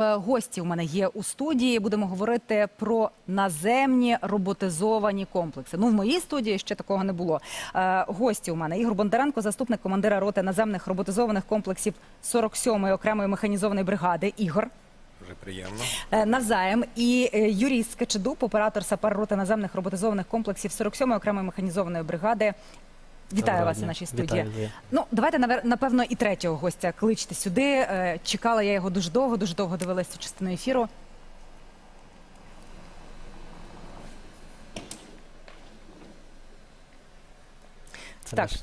Е, Гості у мене є у студії. Будемо говорити про наземні роботизовані комплекси. Ну, в моїй студії ще такого не було. Е, Гості у мене Ігор Бондаренко, заступник командира роти наземних роботизованих комплексів 47-ї окремої механізованої бригади. Ігор Дуже приємно. Е, навзаєм і Юрій Скачедуб, оператор сапер роти наземних роботизованих комплексів 47-ї окремої механізованої бригади. Вітаю вас у нашій студії. Вітаю, Ну, давайте навер- напевно і третього гостя кличте сюди. Е, Чекала я його дуже довго, дуже довго дивилася цю частину ефіру. Це Так. наш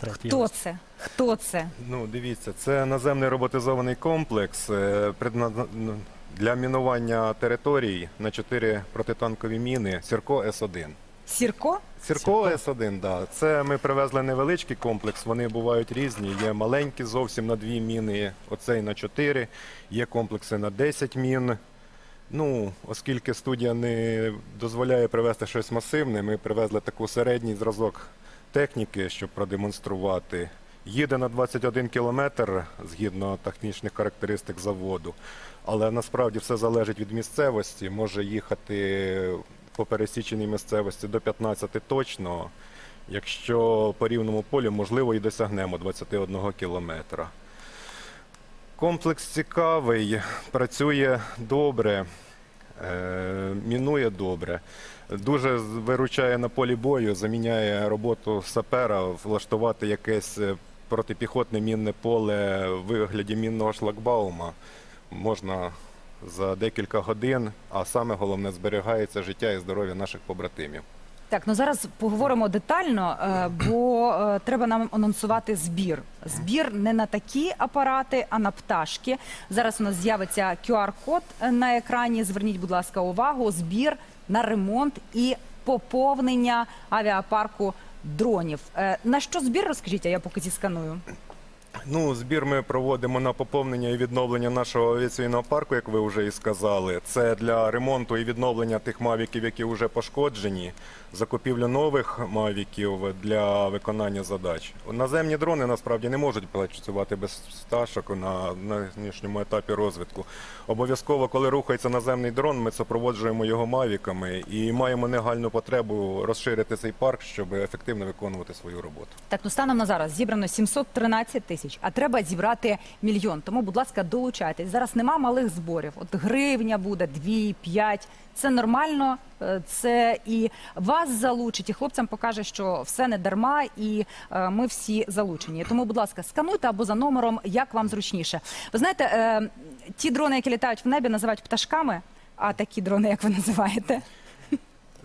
третій Хто гость. це? Хто це? Ну, дивіться, це наземний роботизований комплекс е, предназна- ну, для мінування територій на 4 протитанкові міни Сірко С1. Сірко? Сірко С1, да. Це ми привезли невеличкий комплекс. Вони бувають різні. Є маленькі зовсім на дві міни, оцей на 4, є комплекси на 10 мін. Ну, оскільки студія не дозволяє привезти щось масивне, ми привезли таку середній зразок техніки, щоб продемонструвати. Їде на 21 кілометр згідно технічних характеристик заводу, але насправді все залежить від місцевості. Може їхати по пересіченій місцевості до 15 точно. Якщо по рівному полю, можливо, і досягнемо 21 кілометра. Комплекс цікавий, працює добре, е, мінує добре. Дуже виручає на полі бою, заміняє роботу сапера, влаштувати якесь е, протипіхотне мінне поле в вигляді мінного шлагбаума. Можна за декілька годин, а саме головне зберігається життя і здоров'я наших побратимів. Так, ну зараз поговоримо детально, е, бо е, треба нам анонсувати збір. Збір не на такі апарати, а на пташки. Зараз у нас з'явиться QR-код е, на екрані. Зверніть, будь ласка, увагу. Збір на ремонт і поповнення авіапарку дронів. На що збір розкажіть, а я поки зісканую. Ну, збір ми проводимо на поповнення і відновлення нашого авіаційного парку, як ви вже і сказали. Це для ремонту і відновлення тих мавіків, які вже пошкоджені, закупівлю нових мавіків для виконання задач. Наземні дрони насправді не можуть працювати без пташок на нинішньому етапі розвитку. Обов'язково, коли рухається наземний дрон, ми супроводжуємо його мавіками і маємо негальну потребу розширити цей парк, щоб ефективно виконувати свою роботу. Так, ну станом на зараз зібрано 713 тисяч, а треба зібрати мільйон. Тому, будь ласка, долучайтесь. Зараз нема малих зборів. От гривня буде, дві, п'ять. Це нормально. е, Це і вас залучить, і хлопцям покаже, що все не дарма, і е, ми всі залучені. Тому, будь ласка, скануйте або за номером, як вам зручніше. Ви знаєте, е, ті дрони, які літають в небі, називають пташками. А такі дрони, як ви називаєте?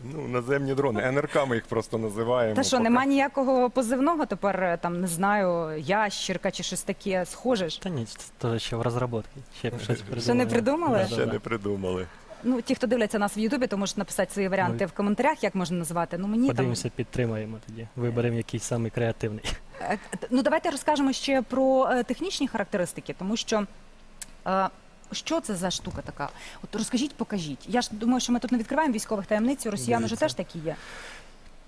Ну, наземні дрони, НРК ми їх просто називаємо. Та що, Поки- нема ніякого позивного тепер, е, там не знаю, ящірка чи щось таке схоже ж. Та ні, це теж ще в розробці. Ще щось не придумали? Ще не придумали. Ну, ті, хто дивляться нас в Ютубі, то можуть написати свої варіанти Ми- в коментарях, як можна назвати. Ну мені Подивимося, підтримаємо тоді. Виберемо якийсь самий креативний. Е, ну давайте розкажемо ще про е, технічні характеристики, тому що. е, Що це за штука така? От розкажіть, покажіть. Я ж думаю, що ми тут не відкриваємо військових таємниць. У Росіян вже Дивіться. теж такі є.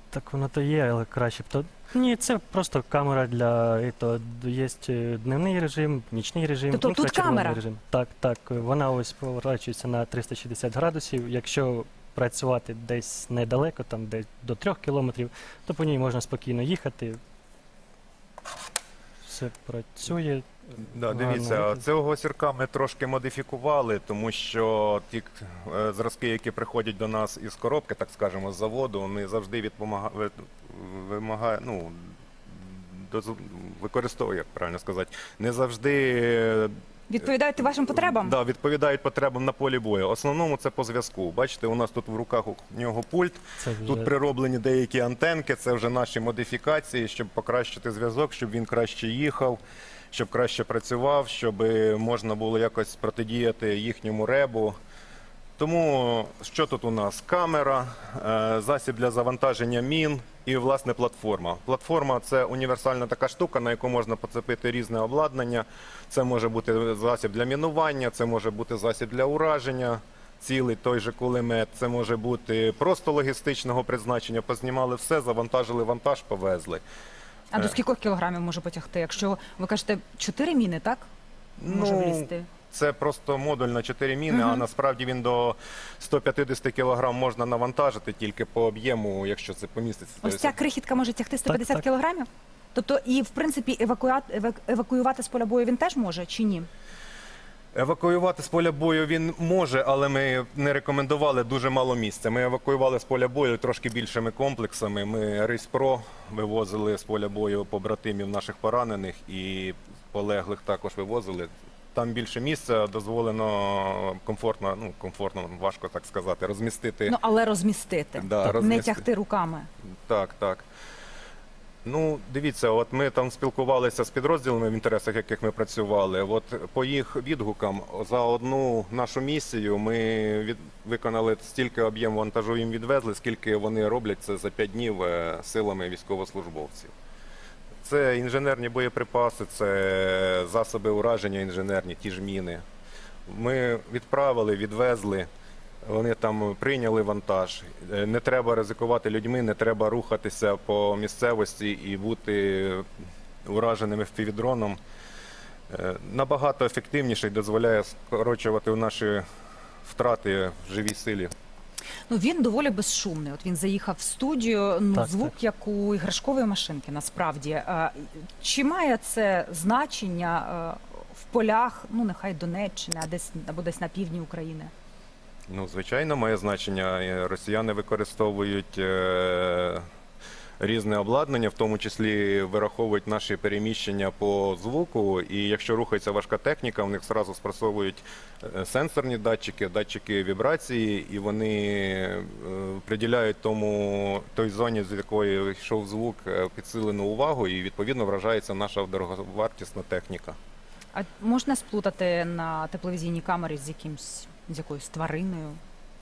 Так воно то є, але краще б то. Ні, це просто камера для і то є е, дневний режим, нічний режим, Тобто тут інфрачервоний камера? режим. Так, так. Вона ось поворачується на 360 градусів. Якщо працювати десь недалеко, там десь до 3 кілометрів, то по ній можна спокійно їхати. Все працює. Да, дивіться, цього сірка ми трошки модифікували, тому що ті е, зразки, які приходять до нас із коробки, так скажемо, з заводу, вони завжди відпомага... вимагає, ну, доз- використовує, як правильно сказати, не завжди е, Відповідаєте вашим потребам? Да, відповідають потребам на полі бою. Основному це по зв'язку. Бачите, у нас тут в руках у нього пульт. Це вже Тут прироблені деякі антенки, це вже наші модифікації, щоб покращити зв'язок, щоб він краще їхав, щоб краще працював, щоб можна було якось протидіяти їхньому ребу. Тому що тут у нас? Камера, е, засіб для завантаження мін і власне платформа. Платформа це універсальна така штука, на яку можна поцепити різне обладнання. Це може бути засіб для мінування, це може бути засіб для ураження, цілий той же кулемет, це може бути просто логістичного призначення. Познімали все, завантажили вантаж, повезли. А до Е. скількох кілограмів може потягти? Якщо ви кажете чотири міни, так? Може Ну, влізти. це просто модуль на 4 міни, а насправді він до 150 кілограм можна навантажити тільки по об'єму, якщо це поміститься. Ось ця крихітка може тягти 150 так. кілограмів? Тобто, і в принципі евакуа... евак- евакуювати з поля бою він теж може чи ні? Евакуювати з поля бою він може, але ми не рекомендували дуже мало місця. Ми евакуювали з поля бою трошки більшими комплексами. Ми Рейспро вивозили з поля бою побратимів наших поранених і полеглих також вивозили. Там більше місця дозволено комфортно, ну комфортно, важко так сказати, розмістити. Ну але розмістити, Да, не розмістити. тягти руками. Так, так. Ну, дивіться, от ми там спілкувалися з підрозділами, в інтересах яких ми працювали. От по їх відгукам за одну нашу місію ми від... виконали стільки об'єм вантажу їм відвезли, скільки вони роблять це за 5 днів е, силами військовослужбовців. Це інженерні боєприпаси, це засоби ураження інженерні, ті ж міни. Ми відправили, відвезли. Вони там прийняли вантаж. Е, Не треба ризикувати людьми, не треба рухатися по місцевості і бути ураженими впівдроном. Е, Набагато ефективніше і дозволяє скорочувати наші втрати в живій силі. Ну він доволі безшумний. От він заїхав в студію. Ну Так, звук так. як у іграшкової машинки. Насправді Е, чи має це значення в полях? Ну нехай Донеччини, а десь або десь на півдні України? Ну, звичайно, має значення. Росіяни використовують е, різне обладнання, в тому числі вираховують наші переміщення по звуку. І якщо рухається важка техніка, в них зразу спрацьовують е, сенсорні датчики, датчики вібрації, і вони е, приділяють тому той зоні, з якої йшов звук, е, підсилену увагу, і відповідно вражається наша дороговартісна техніка. А можна сплутати на тепловізійній камері з якимсь з якоюсь твариною?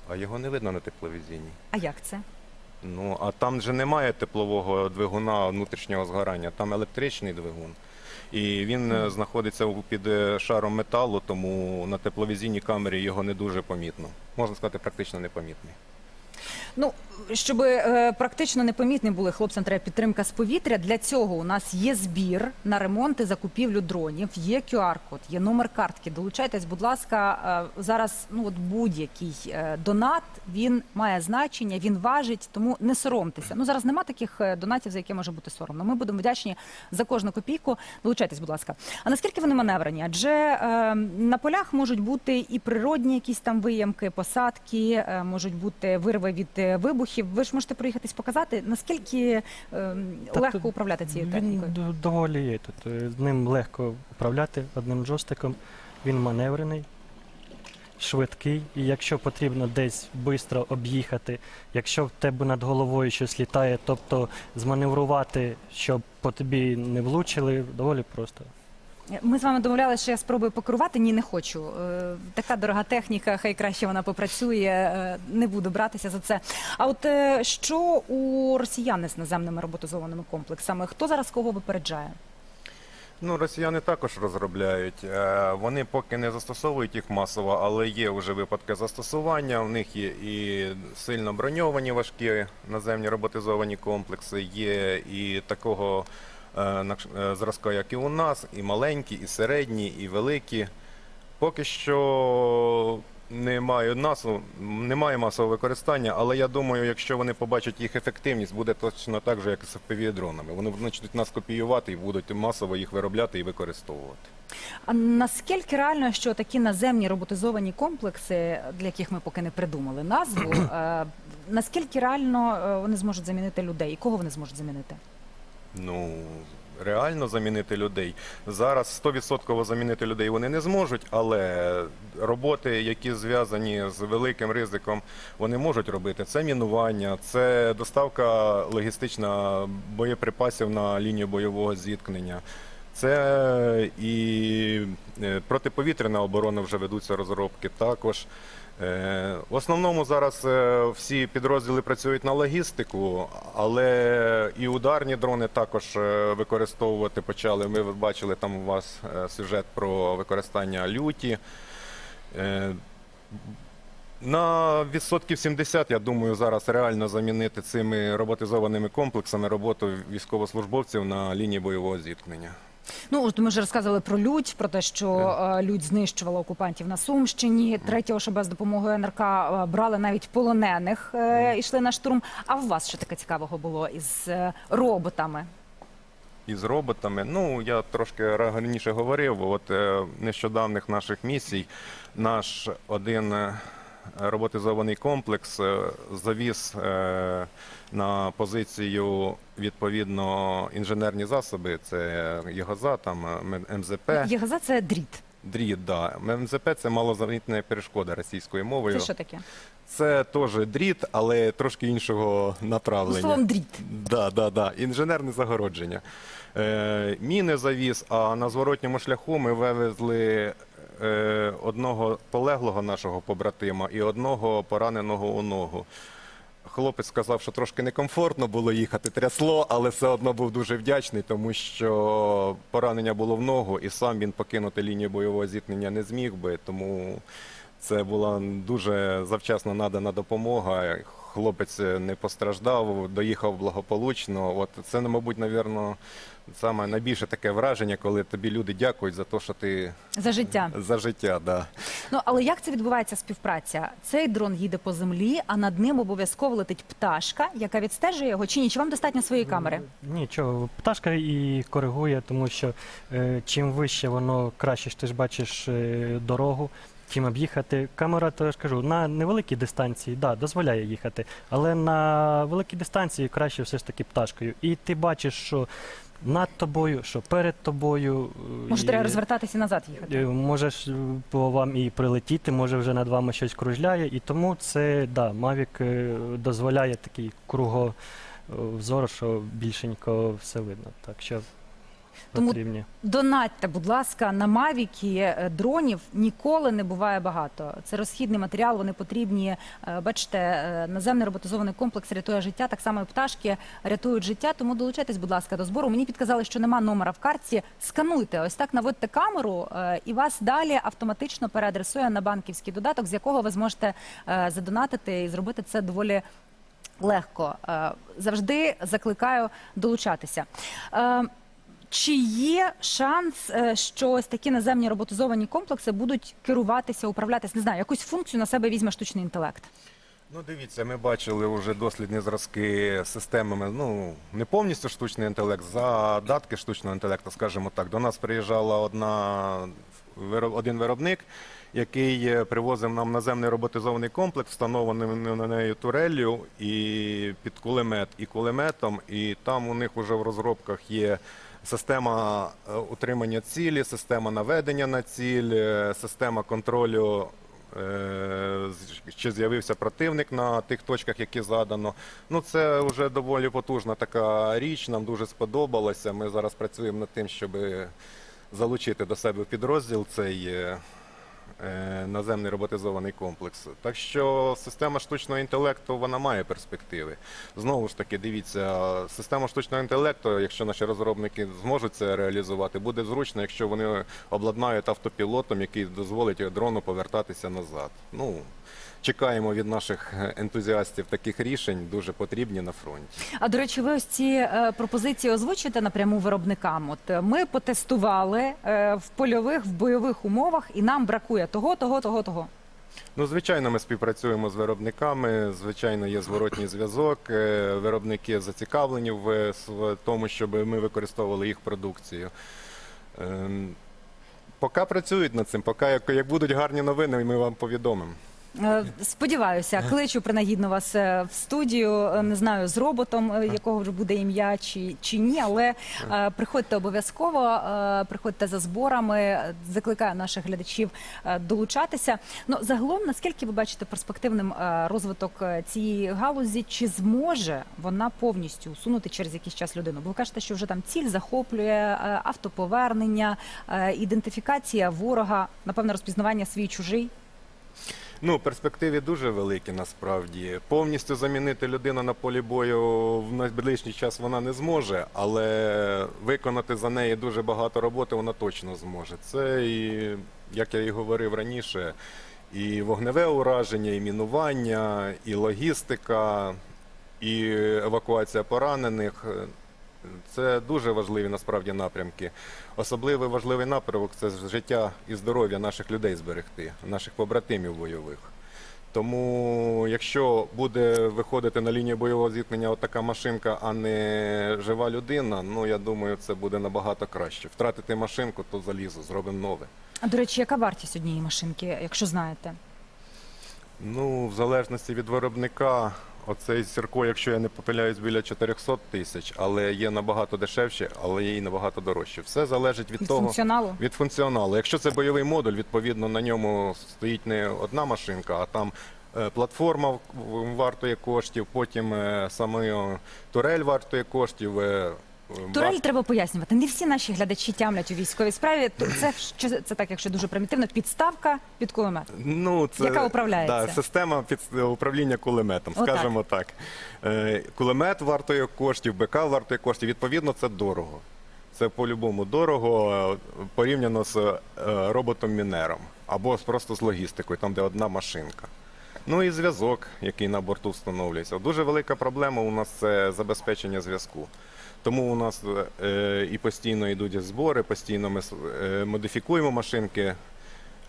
А його не видно на тепловізійній. А як це? Ну, а там же немає теплового двигуна внутрішнього згорання, там електричний двигун. І він mm. знаходиться під е, шаром металу, тому на тепловізійній камері його не дуже помітно. Можна сказати, практично непомітний. Ну, щоб е, практично непомітні були хлопцям, треба підтримка з повітря. Для цього у нас є збір на ремонт і закупівлю дронів, є QR-код, є номер картки. Долучайтесь, будь ласка, е, зараз ну от будь-який е, донат він має значення, він важить, тому не соромтеся. Ну зараз нема таких е, донатів, за які може бути соромно. Ми будемо вдячні за кожну копійку. Долучайтесь, будь ласка. А наскільки вони маневрені? Адже е, на полях можуть бути і природні якісь там виямки, посадки, е, можуть бути вирви від е, вибухів. Ви ж можете проїхатись показати, наскільки е, Та легко тут управляти цією технікою. д- доволі є тут. е, З ним легко управляти одним джойстиком. Він маневрений, швидкий, і якщо потрібно десь швидко об'їхати, якщо в тебе над головою щось літає, тобто зманеврувати, щоб по тобі не влучили, доволі просто. Ми з вами домовлялися, що я спробую покерувати. Ні, не хочу. Е, Така дорога техніка, хай краще вона попрацює. е, Не буду братися за це. А от е, що у росіян з наземними роботизованими комплексами? Хто зараз кого випереджає? Ну, росіяни також розробляють. Вони поки не застосовують їх масово, але є вже випадки застосування. У них є і сильно броньовані важкі наземні роботизовані комплекси, є і такого зразка, як і у нас, і маленькі, і середні, і великі. Поки що немає насу, немає масового використання, але я думаю, якщо вони побачать їх ефективність, буде точно так же, як і з FPV-дронами. Вони почнуть нас копіювати і будуть масово їх виробляти і використовувати. А наскільки реально, що такі наземні роботизовані комплекси, для яких ми поки не придумали назву, е, наскільки реально е, вони зможуть замінити людей? І кого вони зможуть замінити? Ну, реально замінити людей. Зараз 100% замінити людей вони не зможуть, але роботи, які зв'язані з великим ризиком, вони можуть робити. Це мінування, це доставка логістична боєприпасів на лінію бойового зіткнення. Це і е, протиповітряна оборона вже ведуться розробки також. Е, В основному зараз е, всі підрозділи працюють на логістику, але і ударні дрони також е, використовувати почали. Ми бачили там у вас сюжет про використання люті. На відсотків 70, я думаю, зараз реально замінити цими роботизованими комплексами роботу військовослужбовців на лінії бойового зіткнення. Ну, от ми вже розказували про лють, про те, що е, лють знищувала окупантів на Сумщині. Третього, що без допомоги НРК е, брали навіть полонених, е, йшли на штурм. А в вас що таке цікавого було із е, роботами? із роботами. Ну, я трошки раніше говорив, от е, нещодавних наших місій наш один е, роботизований комплекс е, завіз е, на позицію відповідно інженерні засоби. Це ЄГОЗа, там е, МЗП, Єгаза це дріт. дріт. Да. МЗП це малозамітна перешкода російською мовою. Це що таке? Це теж дріт, але трошки іншого направлення. словом, дріт. Да, да, да. Інженерне загородження. Е, міни завіз, а на зворотньому шляху ми вивезли одного полеглого нашого побратима і одного пораненого у ногу. Хлопець сказав, що трошки некомфортно було їхати, трясло, але все одно був дуже вдячний, тому що поранення було в ногу, і сам він покинути лінію бойового зіткнення не зміг би. Тому це була дуже завчасно надана допомога. Хлопець не постраждав, доїхав благополучно. От це, мабуть, навірно, саме найбільше таке враження, коли тобі люди дякують за те, що ти За життя. за життя. Да. Ну але як це відбувається співпраця? Цей дрон їде по землі, а над ним обов'язково летить пташка, яка відстежує його. Чи ні? Чи вам достатньо своєї камери? Нічого, пташка і коригує, тому що е, чим вище воно краще ж ти ж бачиш е, дорогу, чим об'їхати. Камера, то я ж кажу, на невеликій дистанції, да, дозволяє їхати, але на великій дистанції краще все ж таки пташкою. І ти бачиш, що над тобою, що перед тобою. е, Може, і- треба розвертатися і назад їхати? Е, Можеш е, по вам і прилетіти, може вже над вами щось кружляє, і тому це да, Mavic е, дозволяє такий кругозор, що більшенько все видно. Так що Тому потрібні. Донатьте, будь ласка, на Мавіки е, дронів ніколи не буває багато. Це розхідний матеріал, вони потрібні. Е, Бачите, е, наземний роботизований комплекс рятує життя, так само і пташки рятують життя. Тому долучайтесь, будь ласка, до збору. Мені підказали, що нема номера в картці. Скануйте, ось так наводьте камеру, і вас далі автоматично переадресує на банківський додаток, з якого ви зможете задонатити і зробити це доволі. Легко завжди закликаю долучатися. Чи є шанс, е, що ось такі наземні роботизовані комплекси будуть керуватися, управлятися? Не знаю, якусь функцію на себе візьме штучний інтелект. Ну, дивіться, ми бачили вже дослідні зразки з системами. Ну не повністю штучний інтелект, задатки штучного інтелекту, скажімо так. До нас приїжджала одна один виробник, який е, привозив нам наземний роботизований комплекс, встановлений на нею турелью і під кулемет і кулеметом. І там у них вже в розробках є. Система е, утримання цілі, система наведення на ціль, е, система контролю е, чи з'явився противник на тих точках, які задано. Ну це вже доволі потужна така річ. Нам дуже сподобалося. Ми зараз працюємо над тим, щоб залучити до себе підрозділ цей. Е, Наземний роботизований комплекс. Так що система штучного інтелекту вона має перспективи. Знову ж таки, дивіться, система штучного інтелекту, якщо наші розробники зможуть це реалізувати, буде зручно, якщо вони обладнають автопілотом, який дозволить дрону повертатися назад. Ну чекаємо від наших ентузіастів таких рішень, дуже потрібні на фронті. А до речі, ви ось ці е, пропозиції озвучуєте напряму виробникам. От е, ми потестували е, в польових, в бойових умовах, і нам бракує того, того, того, того. Ну, звичайно, ми співпрацюємо з виробниками. Звичайно, є зворотній зв'язок. Е, Виробники зацікавлені в тому, щоб ми використовували їх продукцію. Ем, Поки працюють над цим, поки як будуть гарні новини, ми вам повідомимо. Е, Сподіваюся, кличу принагідно вас е, в студію. Е, Не знаю з роботом, якого вже буде ім'я чи, чи ні, але приходьте обов'язково, приходьте за зборами. Закликаю наших глядачів долучатися. Ну загалом, наскільки ви бачите перспективним розвиток цієї галузі, чи зможе вона повністю усунути через якийсь час людину? Бо ви кажете, що вже там ціль захоплює автоповернення, ідентифікація ворога, напевно, розпізнавання свій чужий. Ну, перспективи дуже великі насправді. Повністю замінити людину на полі бою в найближчий час вона не зможе, але виконати за неї дуже багато роботи вона точно зможе. Це і, як я і говорив раніше, і вогневе ураження, і мінування, і логістика, і евакуація поранених. Це дуже важливі насправді напрямки. Особливо важливий напрямок це життя і здоров'я наших людей зберегти, наших побратимів бойових. Тому, якщо буде виходити на лінію бойового зіткнення отака машинка, а не жива людина, ну я думаю, це буде набагато краще. Втратити машинку, то залізо, зробимо нове. А до речі, яка вартість однієї машинки, якщо знаєте? Ну, в залежності від виробника, оцей Сірко, якщо я не попиляюсь, біля 400 тисяч, але є набагато дешевше, але є і набагато дорожче. Все залежить від, Від того. функціоналу? Від функціоналу. Якщо це бойовий модуль, відповідно на ньому стоїть не одна машинка, а там е, платформа вартує коштів, потім е, саме е, турель вартує коштів. Е, е, Турель треба пояснювати. Не всі наші глядачі тямлять у військовій справі. Це що це так, якщо дуже примітивно, підставка під кулемет. Ну, це, Яка управляється? Да, система під управління кулеметом, Отак. скажімо так. Е, Кулемет вартує коштів, БК вартує коштів. Відповідно, це дорого. Це по-любому дорого е, порівняно з е, роботом-мінером або з- просто з логістикою, там, де одна машинка. Ну і зв'язок, який на борту встановлюється. Дуже велика проблема у нас це забезпечення зв'язку. Тому у нас е, і постійно йдуть збори, постійно ми е, модифікуємо машинки. Е,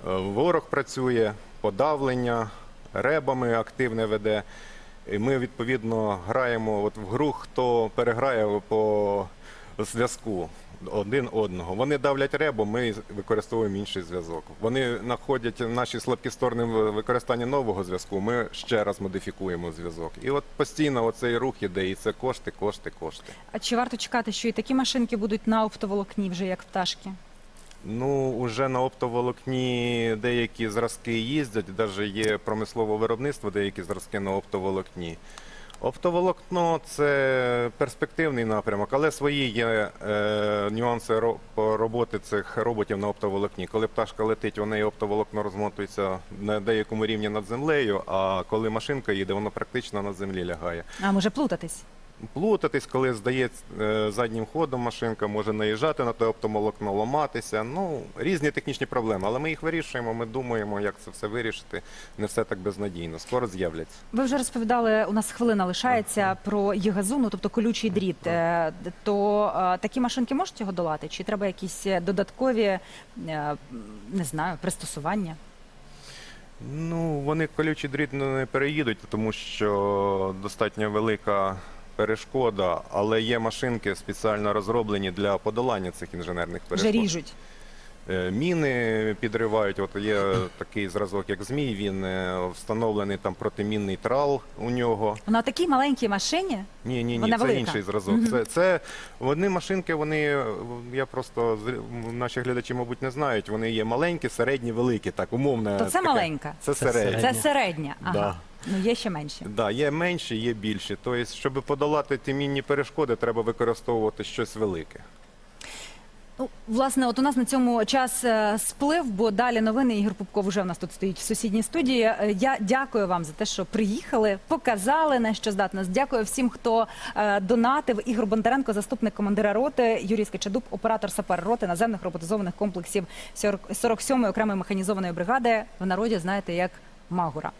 Ворог працює, подавлення, ребами активне веде. І ми відповідно граємо от в гру, хто переграє по зв'язку один одного. Вони давлять ребу, ми використовуємо інший зв'язок. Вони знаходять наші слабкі сторони в використанні нового зв'язку. Ми ще раз модифікуємо зв'язок. І от постійно оцей рух іде, і це кошти, кошти, кошти. А чи варто чекати, що і такі машинки будуть на оптоволокні, вже як пташки? Ну, уже на оптоволокні деякі зразки їздять, навіть є промислове виробництво, деякі зразки на оптоволокні. Оптоволокно це перспективний напрямок, але свої є е, нюанси роботи цих роботів на оптоволокні. Коли пташка летить, у неї оптоволокно розмотується на деякому рівні над землею, а коли машинка їде, воно практично на землі лягає. А може плутатись? Плутатись, коли здається е, заднім ходом машинка, може наїжджати на те оптоволокно, ламатися. Ну, різні технічні проблеми, але ми їх вирішуємо, ми думаємо, як це все вирішити. Не все так безнадійно. Скоро з'являться. Ви вже розповідали, у нас хвилина лишається про єгазу, ну тобто колючий дріт. Е, То е, такі машинки можуть його долати? Чи треба якісь додаткові, не знаю, пристосування? Ну, вони колючий дріт не переїдуть, тому що достатньо велика перешкода, але є машинки спеціально розроблені для подолання цих інженерних Вже ріжуть. Е, Міни підривають. От є такий зразок, як змій. Він е, встановлений там протимінний трал у нього. На такій маленькій машині Ні, ні, ні, Вона це велика. інший зразок. Це, це вони машинки. Вони е, я просто наші глядачі, мабуть, не знають. Вони є маленькі, середні, великі. Так умовно. То це таке. маленька? Це Це середня. це середня. Ага. Да. Ну є ще менші. Да, є менші, є більші. Тобто, щоб подолати ті мінні перешкоди, треба використовувати щось велике. Ну, власне, от у нас на цьому час е, сплив, бо далі новини. Ігор Пупков вже у нас тут стоїть в сусідній студії. Е, Я дякую вам за те, що приїхали, показали на що здатність. Дякую всім, хто е, донатив. Ігор Бондаренко, заступник командира роти, Юрій Скачадуб, оператор сапер роти наземних роботизованих комплексів 47-ї окремої механізованої бригади. В народі знаєте як Магура.